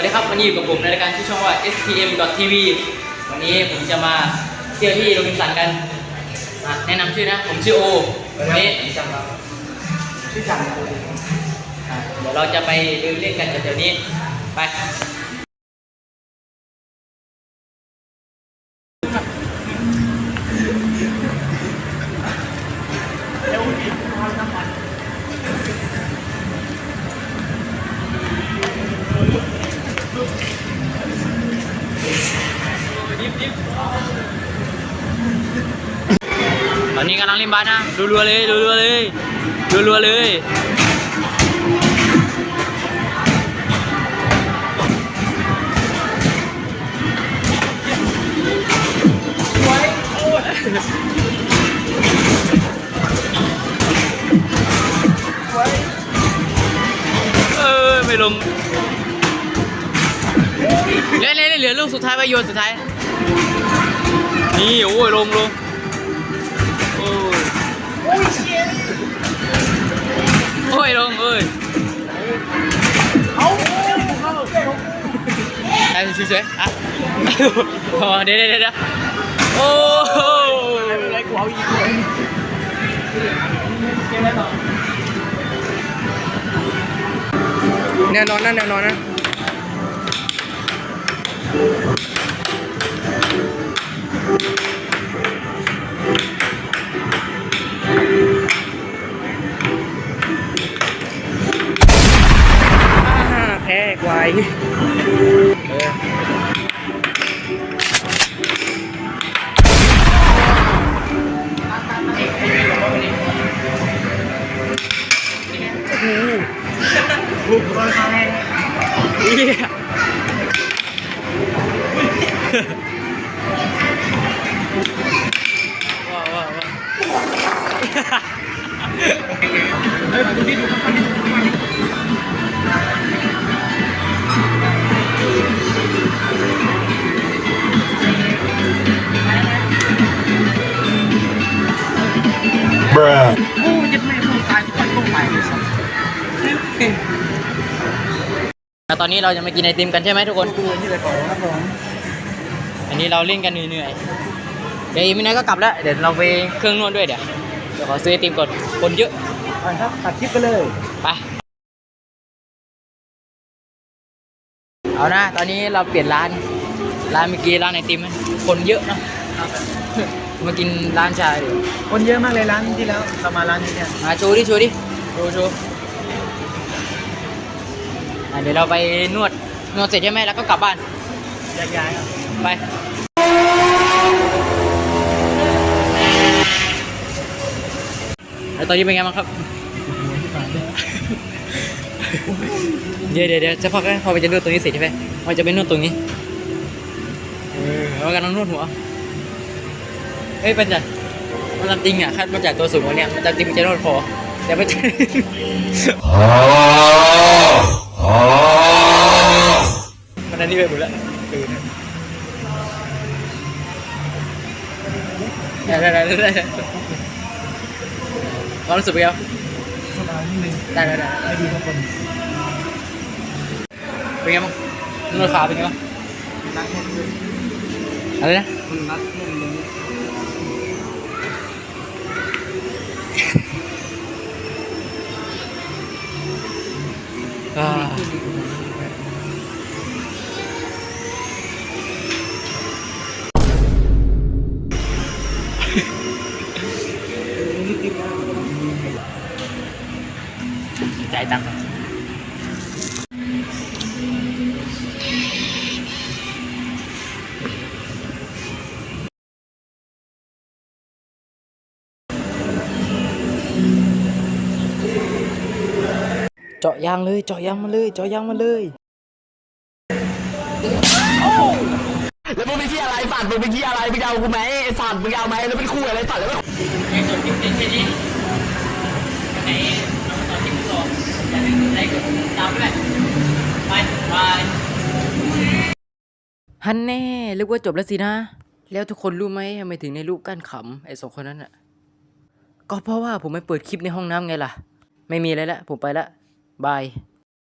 สวัสดีครับวันนี้อยู่กับผมในรายการที่อช่องว่า SPM.TV วันนี้ผมจะมาเที่ยวที่โรบินสันกันอะแนะนำชื่อนะ ผมชื่อโอวันนี้ชื่อจังครับชื่อะเดี๋ยวเราจะไปเดินเล่นกันแถวๆนี้ ไป ตอนนี้กำลังเล่นบาสนะรัวๆเลยรัวๆเลยรัวๆเลยเออไม่ลงเล่นเล่นเหลือลูกสุดท้ายไปโยนสุดท้าย นี่โอ้ยลงลงโอ้ยโอ้ยลงเอ้ยเอาเข้าไอ้สวยๆอะเดี๋ยวเดี๋ยวเดโอ้อะไรกูเอาอีกเลยแนวนอนนะแนวนอนนะ พ้ไวเออถูกเล โอ้ยัดไม่พูดตายก่อนต้องไปเลยสัสแล้วตอนนี้เราจะมากินไอติมกันใช่ไหมทุกคนดูนี่เลยก่อนครับผมอันนี้เราเล่นกันเหนื่อยๆ เดี๋ยวอีกไม่นานก็กลับแล้ว เดี๋ยวเราไปเครื่องนวดด้วยเดี๋ยว เดี๋ยวขอซื้อไอติมก่อน คนเยอะ อะครับตัดคลิปไปเลย ไป เอานะ ตอนนี้เราเปลี่ยนร้าน ร้านเมื่อกี้ร้านไอติมนะคนเยอะนะ มากินร้านชาเดี๋ยวคนเยอะมากเลยร้านที่แล้วเรามาร้านนี้เนี่ยมาโชว์ดิโชว์ดิโชว์โชว์อะเดี๋ยวเราไปนวดนวดเสร็จใช่ไหมแล้วก็กลับบ้านแยกย้ายครับไป แล้วตอนนี้เป็นไงบ้างครับ เดี๋ยวเดี๋ยวเดี๋ยวจะพักนะพอไปจะนวดตรงนี้เสร็จใช่ไหมมันจะไปนวดตรงนี้เออแล้วกันต้องนวดหัว เอ้ยเป็นจัดมันตามจริงอะคาดมาจากตัวสูงกว่าเนี้ยมันตามจริงมันจะนวดคอแต่ไม่ใช่มันอันนี้ไปหมดแล้วได้ได้ได้ได้ได้ความรู้สึกเป็นไงสบายนิดนึงได้ได้ได้ไม่ดีทุกคนเป็นไงบ้างนวดขาเป็นไงบ้างอะไรนะคุณนัดหมดเลยอ่า ตังค์เจาะยางเลย เจาะยางมาเลย เจาะยางมาเลยแล้วมึงไปที่อะไรสัตว์มึงไปที่อะไรมึงจะเอากูไหมไอ้สัตว์มึงจะเอาไหมแล้วเป็นคู่อะไรสัตว์แล้วไม่ในส่วนคลิปเพียงแค่นี้ใน ลค์กดติดตามด้วยบายบายฮันแน่นึกว่าจบแล้วสินะ แล้วทุกคนรู้ไหมทำไมถึงในรูปกั้นขำไอ้สองคนนั้นอะก็เพราะว่าผมไม่เปิดคลิปในห้องน้ำไงล่ะ ไม่มีอะไรละผมไปละบาย